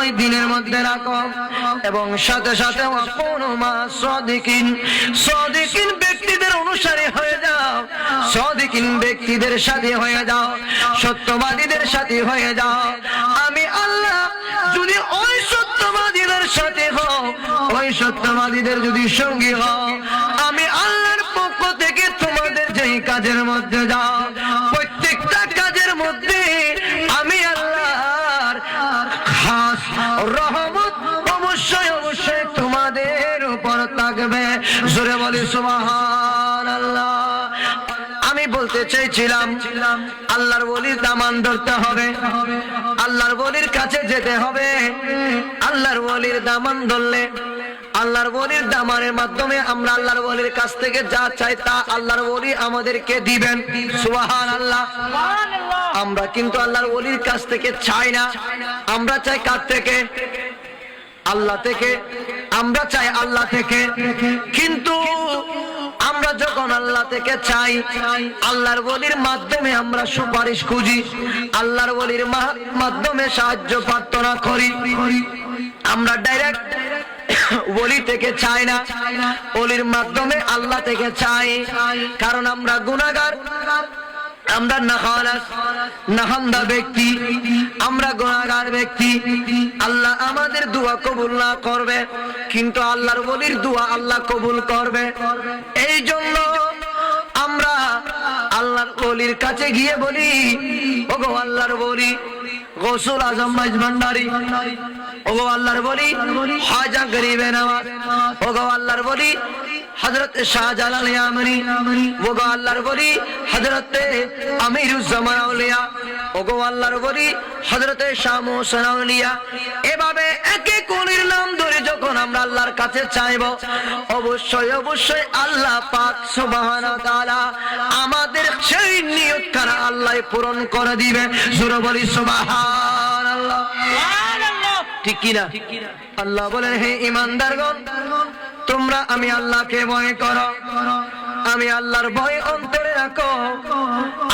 ওই দিনের মধ্যে রাখো। এবং সাথে সাথে সদিকিন সদিকিন ব্যক্তিদের অনুসারী হয়ে যাও। সদিকিন ব্যক্তিদের সাথে হয়ে যাও, সত্যবাদীদের সাথে হয়ে যাও। আমি আল্লাহ যদি ওই সত্যবাদীদের সাথে হও, ওই সত্যবাদীদের যদি সঙ্গী হও, আমি আল্লাহর পক্ষ থেকে তোমাদের যেই কাজের মধ্যে যাও জোরে বলি আল্লাহ আমি বলতে চাইছিলাম, আল্লাহর বলির দামান ধরতে হবে। আল্লাহর বলির কাছে যেতে হবে। আল্লাহর বলির দামান ধরলে, আল্লাহর বলির দামানের মাধ্যমে আমরা আল্লাহর বলির কাছ থেকে যা চাই তা আল্লাহর বলি আমাদেরকে দিবেন। সুবাহান আল্লাহ আমরা কিন্তু আল্লাহর বলির কাছ থেকে চাই না। আমরা চাই কার থেকে? আল্লাহ থেকে, আমরা চাই আল্লাহ থেকে। কিন্তু আমরা যখন আল্লাহ থেকে চাই, আল্লাহর বলির মাধ্যমে আমরা সুপারিশ খুঁজি, আল্লাহর বলির মাধ্যমে সাহায্য প্রার্থনা করি। আমরা ডাইরেক্ট বলি থেকে চাই না, বলির মাধ্যমে আল্লাহ থেকে চাই। কারণ আমরা গুনাগার আমরা নাহালাস নাহান্দা ব্যক্তি, আমরা গুনাহগার ব্যক্তি। আল্লাহ আমাদের দোয়া কবুল না করবে, কিন্তু আল্লাহর বলির দোয়া আল্লাহ কবুল করবে। এই জন্য আমরা আল্লাহর বলির কাছে গিয়ে বলি, ওগো আল্লাহর বলি গোসুল আজম মাইজ ভান্ডারি। ওগো আল্লাহর বলি হাজা গরিবে নওয়াজ ওগো আল্লাহর বলি হজরত শাহজালাল ইয়ামনি ওগো আল্লাহর বলি হজরত আমিরুজ্জামান আউলিয়া ওগো আল্লাহর বলি হজরত শাহ মোহসেন আউলিয়া। এভাবে একে কোনির নাম ধরে যখন আমরা আল্লাহর কাছে চাইব অবশ্যই অবশ্যই আল্লাহ পাক সুবহানাহু তাআলা আমাদের সেই নিয়ত কারা আল্লাহ পূরণ করে দিবে। সুর বলি সুবহানাল্লাহ। ঠিক কিনা? আল্লাহ বলেন হে ইমানদার ইমানদারগণ তোমরা আমি আল্লাহকে ভয় করো। আমি আল্লাহর ভয় অন্তরে রাখো।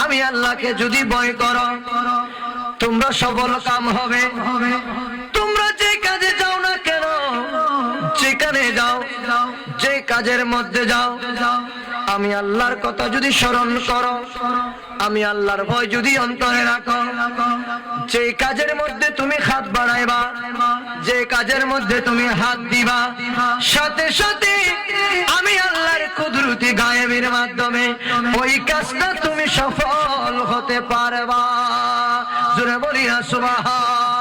আমি আল্লাহকে যদি ভয় করো, তোমরা সফল কাম হবে। তোমরা যে কাজে যাও না কেন, যেখানে যাও, যে কাজের মধ্যে যাও, আমি আল্লাহর কথা যদি স্মরণ করো আমি আল্লাহর ভয় যদি অন্তরে রাখো, যে কাজের মধ্যে তুমি হাত বাড়াইবা, যে কাজের মধ্যে তুমি হাত দিবা, সাথে সাথে আমি আল্লাহর কুদরতি গায়েবের মাধ্যমে ওই কাজটা তুমি সফল হতে পারবা। জোরে বলিয়া সুবহানাল্লাহ